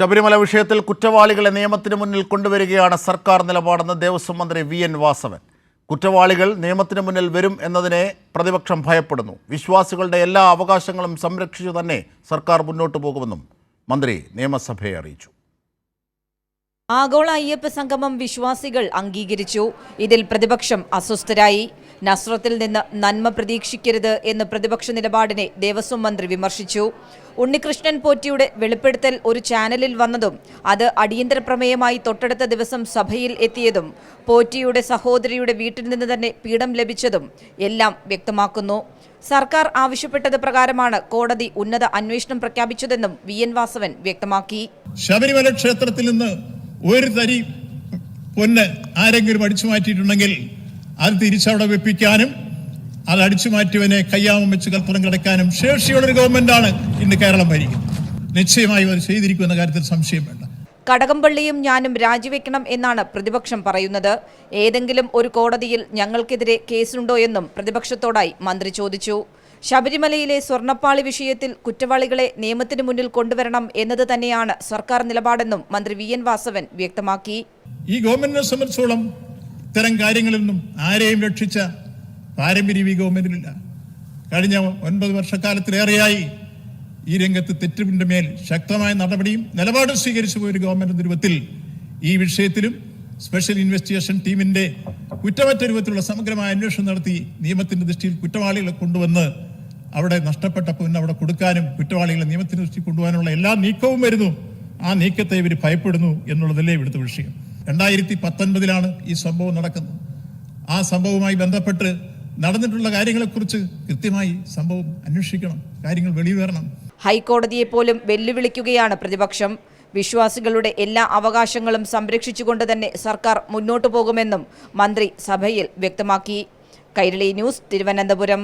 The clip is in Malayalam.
ശബരിമല വിഷയത്തിൽ കുറ്റവാളികളെ നിയമത്തിന് മുന്നിൽ കൊണ്ടുവരികയാണ് സർക്കാർ നിലപാടെന്ന് ദേവസ്വം മന്ത്രി വി എൻ വാസവൻ. കുറ്റവാളികൾ നിയമത്തിന് മുന്നിൽ വരും എന്നതിനെ പ്രതിപക്ഷം ഭയപ്പെടുന്നു. വിശ്വാസികളുടെ എല്ലാ അവകാശങ്ങളും സംരക്ഷിച്ചു തന്നെ സർക്കാർ മുന്നോട്ടു പോകുമെന്നും മന്ത്രി നിയമസഭയെ അറിയിച്ചു. ആഗോള അയ്യപ്പ സംഗമം വിശ്വാസികൾ അംഗീകരിച്ചു. ഇതിൽ പ്രതിപക്ഷം അസ്വസ്ഥരായി. നസ്രത്തിൽ നിന്ന് നന്മ പ്രതീക്ഷിക്കരുത് എന്ന് പ്രതിപക്ഷ നിലപാടിനെ ദേവസ്വം മന്ത്രി വിമർശിച്ചു. ഉണ്ണികൃഷ്ണൻ പോറ്റിയുടെ വെളിപ്പെടുത്തൽ ഒരു ചാനലിൽ വന്നതും അത് അടിയന്തര പ്രമേയമായി തൊട്ടടുത്ത ദിവസം സഭയിൽ എത്തിയതും പോറ്റിയുടെ സഹോദരിയുടെ വീട്ടിൽ നിന്ന് തന്നെ പീഡം ലഭിച്ചതും എല്ലാം വ്യക്തമാക്കുന്നു. സർക്കാർ ആവശ്യപ്പെട്ടത് പ്രകാരമാണ് കോടതി ഉന്നത അന്വേഷണം പ്രഖ്യാപിച്ചതെന്നും വി എൻ വാസവൻ വ്യക്തമാക്കി. ശബരിമല ക്ഷേത്രത്തിൽ നിന്ന് ഒരു തരി പൊന്ന് ആരെങ്കിലും അടിച്ചു മാറ്റിയിട്ടുണ്ടെങ്കിൽ അത് തിരിച്ചവിടെ വെപ്പിക്കാനും അത് അടിച്ചു മാറ്റിയവനെ കയ്യാമം വെച്ച് കൽപ്പുറം കിടക്കാനും ശേഷിയുള്ളൊരു ഗവൺമെന്റാണ് ഇന്ന് കേരളം ഭരിക്കുന്നത് നിശ്ചയമായും അത് ചെയ്തിരിക്കുമെന്ന കാര്യത്തിൽ സംശയം വേണ്ട. കടകംപള്ളിയും ഞാനും രാജിവെക്കണം എന്നാണ് പ്രതിപക്ഷം പറയുന്നത്. ഏതെങ്കിലും ഒരു കോടതിയിൽ ഞങ്ങൾക്കെതിരെ കേസുണ്ടോ എന്നും പ്രതിപക്ഷത്തോടായി മന്ത്രി ചോദിച്ചു. ശബരിമലയിലെ സ്വർണപ്പാളി വിഷയത്തിൽ കുറ്റവാളികളെ നിയമത്തിന് മുന്നിൽ കൊണ്ടുവരണം എന്നത് തന്നെയാണ് സർക്കാർ നിലപാടെന്നും മന്ത്രി വി എൻ വാസവൻ വ്യക്തമാക്കി. ഈ ഗവൺമെന്റിനെ സംബന്ധിച്ചോളം ഇത്തരം കാര്യങ്ങളിൽ നിന്നും ആരെയും രക്ഷിച്ച പാരമ്പര്യ ഈ ഗവൺമെന്റിലില്ല കഴിഞ്ഞ ഒൻപത് വർഷക്കാലത്തിലേറെയായി ഈ രംഗത്ത് തെറ്റിന്റെ മേൽ ശക്തമായ നടപടിയും നിലപാടും സ്വീകരിച്ചു പോയ ഒരു ഗവൺമെന്റ് രൂപത്തിൽ ഈ വിഷയത്തിലും സ്പെഷ്യൽ ഇൻവെസ്റ്റിഗേഷൻ ടീമിന്റെ കുറ്റമറ്റ രൂപത്തിലുള്ള സമഗ്രമായ അന്വേഷണം നടത്തി നിയമത്തിന്റെ ദൃഷ്ടിയിൽ കുറ്റവാളികളെ കൊണ്ടുവന്ന് അവിടെ നഷ്ടപ്പെട്ട പൊന്ന് അവിടെ കൊടുക്കാനും കുറ്റവാളികളെ നിയമത്തിന്റെ ദൃഷ്ടി കൊണ്ടുപോകാനുള്ള എല്ലാ നീക്കവും വരുന്നു. ആ നീക്കത്തെ ഇവർ ഭയപ്പെടുന്നു എന്നുള്ളതല്ലേ ഇവിടുത്തെ വിഷയം. രണ്ടായിരത്തി പത്തൊൻപതിലാണ് ഈ സംഭവം നടക്കുന്നത്. ആ സംഭവവുമായി ബന്ധപ്പെട്ട് നടന്നിട്ടുള്ള കാര്യങ്ങളെക്കുറിച്ച് കൃത്യമായി സംഭവം അന്വേഷിക്കണം കാര്യങ്ങൾ വെളിയിൽ വരണം ഹൈക്കോടതിയെ പോലും വെല്ലുവിളിക്കുകയാണ് പ്രതിപക്ഷം. വിശ്വാസികളുടെ എല്ലാ അവകാശങ്ങളും സംരക്ഷിച്ചുകൊണ്ട് തന്നെ സർക്കാർ മുന്നോട്ടു പോകുമെന്നും മന്ത്രി സഭയിൽ വ്യക്തമാക്കി. കൈരളി ന്യൂസ് തിരുവനന്തപുരം.